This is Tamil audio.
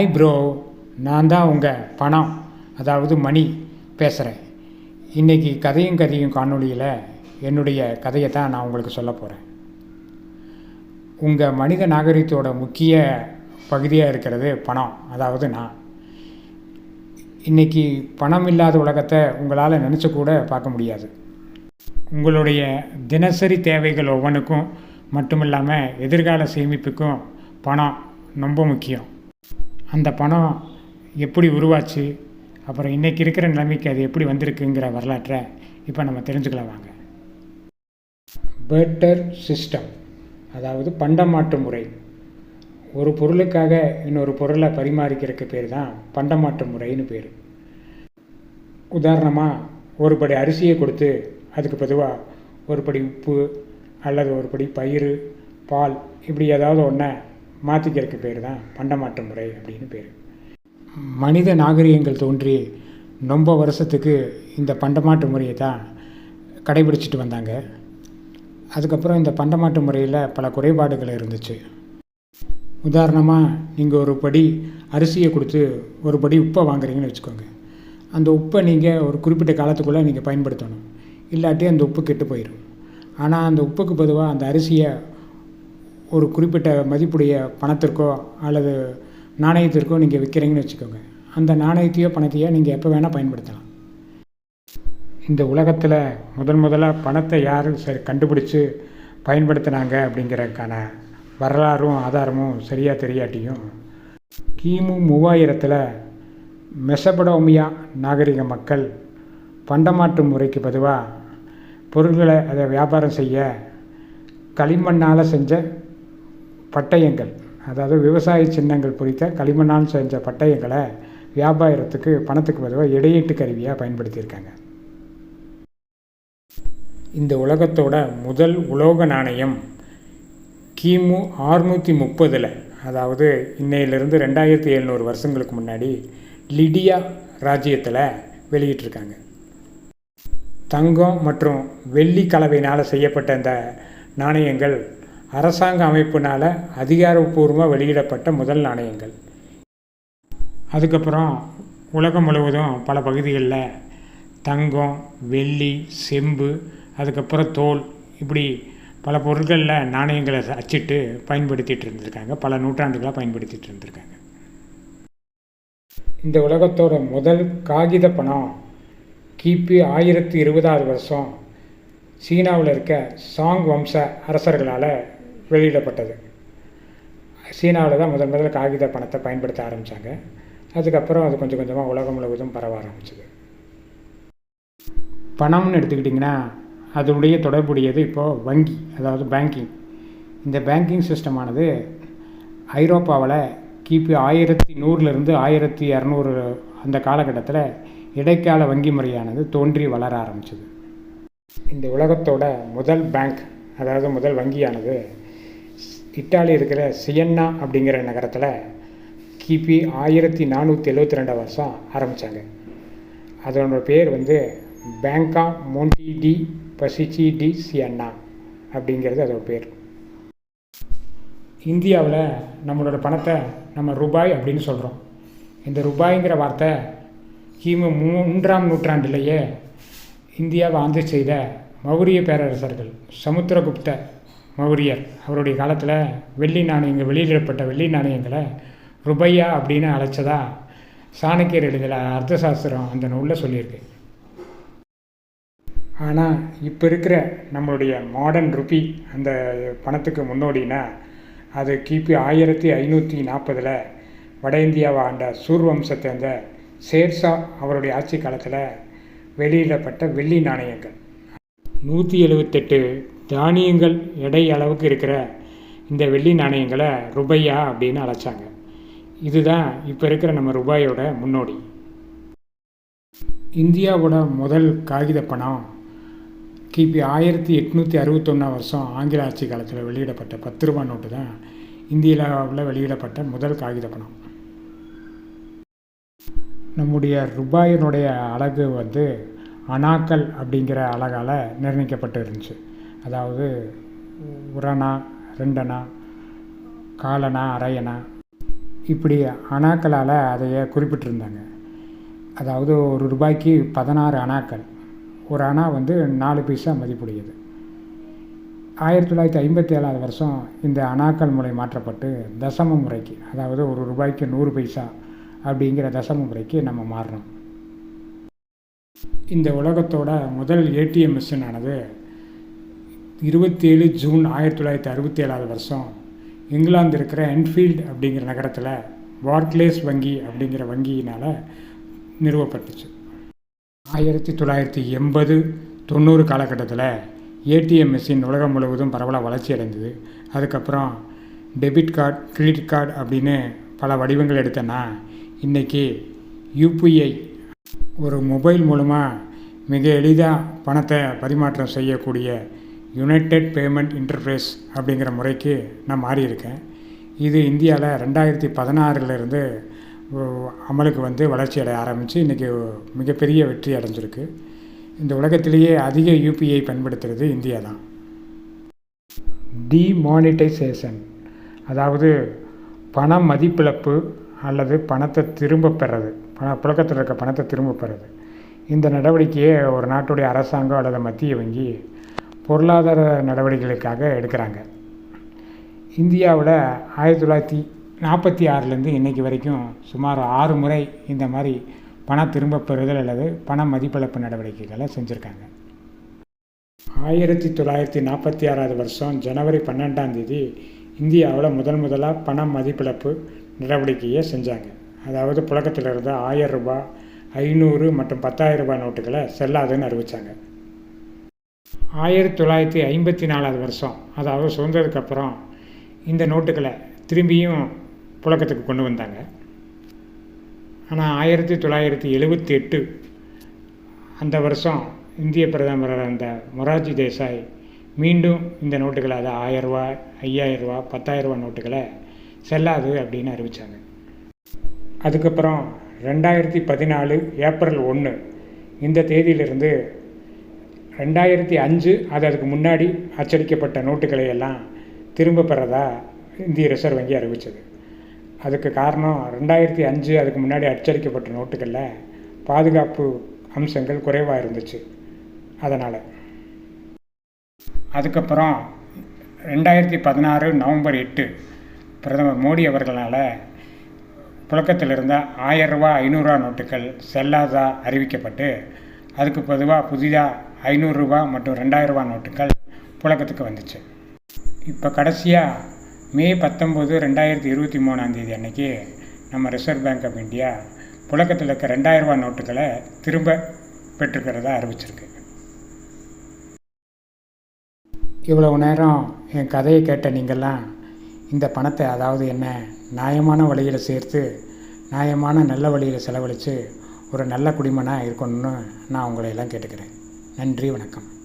ஹாய் ப்ரோ நான் தான் உங்கள் பணம் அதாவது மணி பேசுகிறேன் இன்றைக்கி கதையும் கதையும் காணொளியில் என்னுடைய கதையை தான் நான் உங்களுக்கு சொல்ல போகிறேன் உங்கள் மனித நாகரிகத்தோட முக்கிய பகுதியாக இருக்கிறது பணம் அதாவது நான். இன்றைக்கி பணம் இல்லாத உலகத்தை உங்களால் நினச்சி கூட பார்க்க முடியாது. உங்களுடைய தினசரி தேவைகள் ஒவ்வொன்றுக்கும் மட்டும் இல்லாமல் எதிர்கால சேமிப்புக்கும் பணம் ரொம்ப முக்கியம். அந்த பணம் எப்படி உருவாச்சு? அப்புறம் இன்றைக்கி இருக்கிற நிலைமைக்கு அது எப்படி வந்திருக்குங்கிற வரலாற்றை இப்போ நம்ம தெரிஞ்சுக்கலாம் வாங்க. பேட்டர் சிஸ்டம் அதாவது பண்டமாற்று முறை. ஒரு பொருளுக்காக இன்னொரு பொருளை பரிமாறிக்கிறதுக்கு பேர் தான் பண்டமாற்று முறைன்னு பேர். உதாரணமாக ஒரு படி அரிசியை கொடுத்து அதுக்கு பொதுவாக ஒரு படி உப்பு அல்லது ஒரு படி பயிர் பால் இப்படி ஏதாவது ஒன்றை மாற்றிக்கிறதுக்கு பேர் தான் பண்டமாற்று முறை அப்படின்னு பேர். மனித நாகரிகங்கள் தோன்றி ரொம்ப வருஷத்துக்கு இந்த பண்டமாற்று முறையை தான் கடைபிடிச்சிட்டு வந்தாங்க. அதுக்கப்புறம் இந்த பண்டமாற்று முறையில் பல குறைபாடுகள் இருந்துச்சு. உதாரணமாக நீங்கள் ஒரு படி அரிசியை கொடுத்து ஒரு படி உப்பை வாங்குறீங்கன்னு வச்சுக்கோங்க. அந்த உப்பை நீங்கள் ஒரு குறிப்பிட்ட காலத்துக்குள்ளே நீங்கள் பயன்படுத்தணும். இல்லாட்டி அந்த உப்பு கெட்டு போயிடும் ஆனால் அந்த உப்புக்கு பொதுவாக அந்த அரிசியை ஒரு குறிப்பிட்ட மதிப்புடைய பணத்திற்கோ அல்லது நாணயத்திற்கோ நீங்கள் விற்கிறீங்கன்னு வச்சுக்கோங்க. அந்த நாணயத்தையோ பணத்தையோ நீங்கள் எப்போ வேணால் பயன்படுத்தலாம். இந்த உலகத்தில் முதன் முதலாக பணத்தை யார் சரி கண்டுபிடிச்சி பயன்படுத்தினாங்க அப்படிங்கிறதுக்கான வரலாறும் ஆதாரமும் சரியாக தெரியாட்டியும் கிமு மூவாயிரத்தில் மெசபடோமியா நாகரிக மக்கள் பண்டமாற்று முறைக்கு பதுவாக பொருள்களை அதை வியாபாரம் செய்ய களிமண்ணால் செஞ்ச பட்டயங்கள் அதாவது விவசாய சின்னங்கள் குறித்த களிமண்ணால் செஞ்ச பட்டயங்களை வியாபாரத்துக்கு பணத்துக்கு பதிவாக இடையீட்டு கருவியாக பயன்படுத்தியிருக்காங்க. இந்த உலகத்தோட முதல் உலோக நாணயம் கிமு ஆறுநூற்றி முப்பதில் அதாவது இன்னையிலிருந்து ரெண்டாயிரத்தி எழுநூறு வருஷங்களுக்கு முன்னாடி லிடியா ராஜ்யத்தில் வெளியிட்டிருக்காங்க. தங்கம் மற்றும் வெள்ளி கலவையினால் செய்யப்பட்ட இந்த நாணயங்கள் அரசாங்க அமைப்புனால் அதிகாரப்பூர்வமாக வெளியிடப்பட்ட முதல் நாணயங்கள். அதுக்கப்புறம் உலகம் முழுவதும் பல பகுதிகளில் தங்கம் வெள்ளி செம்பு அதுக்கப்புறம் தோல் இப்படி பல பொருட்களில் நாணயங்களை அச்சிட்டு பயன்படுத்திகிட்டு இருந்திருக்காங்க. பல நூற்றாண்டுகளாக பயன்படுத்திகிட்டு இருந்திருக்காங்க. இந்த உலகத்தோட முதல் காகித பணம் கிபி ஆயிரத்தி இருபதாவது வருஷம் சீனாவில் இருக்க சாங் வம்ச அரசர்களால் வெளியிடப்பட்டது. சீனாவில் தான் முதல் முதல்ல காகித பணத்தை பயன்படுத்த ஆரம்பித்தாங்க அதுக்கப்புறம் அது கொஞ்சம் கொஞ்சமாக உலகம் முழுவதும் பரவ ஆரம்பிச்சது. பணம்னு எடுத்துக்கிட்டிங்கன்னா அதனுடைய தொடர்புடையது இப்போது வங்கி அதாவது பேங்கிங் இந்த பேங்கிங் சிஸ்டமானது ஐரோப்பாவில் கிபி ஆயிரத்தி நூறுலேருந்து ஆயிரத்தி இரநூறு அந்த காலகட்டத்தில் இடைக்கால வங்கி முறையானது தோன்றி வளர ஆரம்பிச்சது. இந்த உலகத்தோட முதல் பேங்க் அதாவது முதல் வங்கியானது இட்டாலி இருக்கிற சியன்னா அப்படிங்கிற நகரத்தில் கிபி ஆயிரத்தி நானூற்றி எழுபத்தி ரெண்டாம் வருஷம் ஆரம்பித்தாங்க அதனோட பேர் வந்து Banca Monte dei Paschi di Siena அப்படிங்கிறது அதோட பேர். இந்தியாவில் நம்மளோட பணத்தை நம்ம ரூபாய் அப்படின்னு சொல்கிறோம் இந்த ரூபாய்ங்கிற வார்த்தை கிமு மூன்றாம் நூற்றாண்டிலேயே இந்தியாவை ஆண்டு செய்த மௌரிய பேரரசர்கள் சமுத்திரகுப்த மௌரியர் அவருடைய காலத்தில் வெள்ளி நாணயங்கள் வெளியிடப்பட்ட வெள்ளி நாணயங்களை ருபையா அப்படின்னு அழைச்சதா சாணக்கியர் எழுதின அர்த்தசாஸ்திரம் அந்த நூலில் சொல்லியிருக்கு. ஆனால் இப்போ இருக்கிற நம்மளுடைய மாடர்ன் ருபி அந்த பணத்துக்கு முன்னோடினா அது கிபி ஆயிரத்தி ஐநூற்றி நாற்பதில் வட இந்தியாவை ஆண்ட சூர்வம்சத்தை அந்த ஷேர்ஷா அவருடைய ஆட்சி காலத்தில் வெளியிடப்பட்ட வெள்ளி நாணயங்கள். நூற்றி எழுபத்தெட்டு தானியங்கள் எடை அளவுக்கு இருக்கிற இந்த வெள்ளி நாணயங்களை ருபையா அப்படின்னு அழைச்சாங்க. இதுதான் இப்போ இருக்கிற நம்ம ரூபாயோட முன்னோடி. இந்தியாவோட முதல் காகித பணம் கிபி ஆயிரத்தி எட்நூற்றி அறுபத்தொன்னாம் வருஷம் ஆங்கில ஆட்சி காலத்தில் வெளியிடப்பட்ட பத்து ரூபா நோட்டு தான் இந்தியாவில் வெளியிடப்பட்ட முதல் காகித பணம். நம்முடைய ரூபாயினுடைய அழகு வந்து அணாக்கள் அப்படிங்கிற அழகால் நிர்ணயிக்கப்பட்டு இருந்துச்சு. அதாவது உரணா ரெண்டனா காலனா அரையனா இப்படி அணாக்களால் அதைய குறிப்பிட்டிருந்தாங்க. அதாவது ஒரு ரூபாய்க்கு பதினாறு அணாக்கள். ஒரு அணா வந்து நாலு பைசா மதிப்புடையது. ஆயிரத்தி தொள்ளாயிரத்தி ஐம்பத்தி ஏழாவது வருஷம் இந்த அணாக்கள் முறை மாற்றப்பட்டு தசம முறைக்கு அதாவது ஒரு ரூபாய்க்கு நூறு பைசா அப்படிங்கிற தசம முறைக்கு நம்ம மாறினோம் இந்த உலகத்தோட முதல் ஏடிஎம் மிஷின் ஆனது இருபத்தேழு ஜூன் ஆயிரத்தி தொள்ளாயிரத்தி அறுபத்தி ஏழாவது வருஷம் இங்கிலாந்து இருக்கிற என்ஃபீல்டு அப்படிங்கிற நகரத்தில் வார்க்லேஸ் வங்கி அப்படிங்கிற வங்கியினால் நிறுவப்பட்டுச்சு. ஆயிரத்தி தொள்ளாயிரத்தி எண்பது தொண்ணூறு காலகட்டத்தில் ஏடிஎம் மிஷின் உலகம் முழுவதும் பரவலாக வளர்ச்சி அடைந்தது. அதுக்கப்புறம் டெபிட் கார்டு கிரெடிட் கார்டு அப்படின்னு பல வடிவங்கள் எடுத்தேன்னா இன்றைக்கி யூபிஐ ஒரு மொபைல் மூலமாக மிக எளிதாக பணத்தை பரிமாற்றம் செய்யக்கூடிய யுனைடெட் பேமெண்ட் இன்டர்ஃபேஸ் அப்படிங்கிற முறைக்கு நான் மாறியிருக்கேன். இது இந்தியாவில் ரெண்டாயிரத்தி பதினாறுலேருந்து அமலுக்கு வந்து வளர்ச்சி அடைய ஆரம்பித்து இன்றைக்கி மிகப்பெரிய வெற்றி அடைஞ்சிருக்கு. இந்த உலகத்திலேயே அதிக யூபிஐ பயன்படுத்துகிறது இந்தியா தான் டிமானிட்டைசேஷன் அதாவது பண மதிப்பிழப்பு அல்லது பணத்தை திரும்ப பெறது பண புழக்கத்தில் இருக்க பணத்தை திரும்ப பெறது. இந்த நடவடிக்கையை ஒரு நாட்டுடைய அரசாங்கம் அல்லது மத்திய வங்கி பொருளாதார நடவடிக்கைகளுக்காக எடுக்கிறாங்க. இந்தியாவில் ஆயிரத்தி தொள்ளாயிரத்தி நாற்பத்தி ஆறுலேருந்து இன்றைக்கி வரைக்கும் சுமார் ஆறு முறை இந்த மாதிரி பண திரும்ப பெறுதல் அல்லது பண மதிப்பிழப்பு நடவடிக்கைகளை செஞ்சுருக்காங்க. ஆயிரத்தி தொள்ளாயிரத்தி நாற்பத்தி ஆறாவது வருஷம் ஜனவரி பன்னெண்டாம் தேதி இந்தியாவில் முதல் முதலாக பண மதிப்பிழப்பு நடவடிக்கையை செஞ்சாங்க. அதாவது புழக்கத்தில் இருந்த ஆயிரம் ரூபாய் ஐநூறு மற்றும் பத்தாயிரம் ரூபாய் நோட்டுகளை செல்லாதுன்னு அறிவித்தாங்க ஆயிரத்தி தொள்ளாயிரத்தி ஐம்பத்தி நாலாவது வருஷம் அதாவது சுதந்திரத்துக்கு அப்புறம் இந்த நோட்டுகளை திரும்பியும் புழக்கத்துக்கு கொண்டு வந்தாங்க. ஆனால் ஆயிரத்தி தொள்ளாயிரத்தி எழுபத்தி எட்டு அந்த வருஷம் இந்திய பிரதமர் அந்த மொரார்ஜி தேசாய் மீண்டும் இந்த நோட்டுகளை அதை ஆயரூவா ஐயாயிரரூவா பத்தாயிரரூவா நோட்டுகளை செல்லாது அப்படின்னு அறிவித்தாங்க அதுக்கப்புறம் ரெண்டாயிரத்தி பதினாலு ஏப்ரல் ஒன்று இந்த தேதியிலிருந்து ரெண்டாயிரத்தி அஞ்சு அது அதுக்கு முன்னாடி அச்சடிக்கப்பட்ட நோட்டுகளை எல்லாம் திரும்ப பெறதா இந்திய ரிசர்வ் வங்கி அறிவித்தது அதுக்கு காரணம் ரெண்டாயிரத்தி அஞ்சு அதுக்கு முன்னாடி அச்சடிக்கப்பட்ட நோட்டுகளில் பாதுகாப்பு அம்சங்கள் குறைவாக இருந்துச்சு. அதனால். அதுக்கப்புறம் ரெண்டாயிரத்தி பதினாறு நவம்பர் எட்டு பிரதமர் மோடி அவர்களால் புழக்கத்தில் இருந்த ஆயரூவா ஐநூறுரூவா நோட்டுகள் செல்லாதா அறிவிக்கப்பட்டு அதுக்கு பொதுவாக புதிதாக ஐநூறுரூவா மற்றும் ரெண்டாயிரரூவா நோட்டுகள் புழக்கத்துக்கு வந்துச்சு. இப்போ கடைசியாக மே பத்தொம்போது ரெண்டாயிரத்தி இருபத்தி மூணாந்தேதி அன்றைக்கி நம்ம ரிசர்வ் பேங்க் ஆஃப் இந்தியா புழக்கத்தில் இருக்க ரெண்டாயிரரூவா நோட்டுகளை திரும்ப பெற்றுக்கிறதா அறிவிச்சிருக்கு. இவ்வளவு நேரம் என் கதையை கேட்ட நீங்கள்லாம் இந்த பணத்தை அதாவது என்ன நியாயமான வழியில் சேர்த்து நியாயமான நல்ல வழியில் செலவழித்து ஒரு நல்ல குடிமனாக இருக்கணும்னு நான் உங்களை எல்லாம் கேட்டுக்கிறேன். நன்றி வணக்கம்.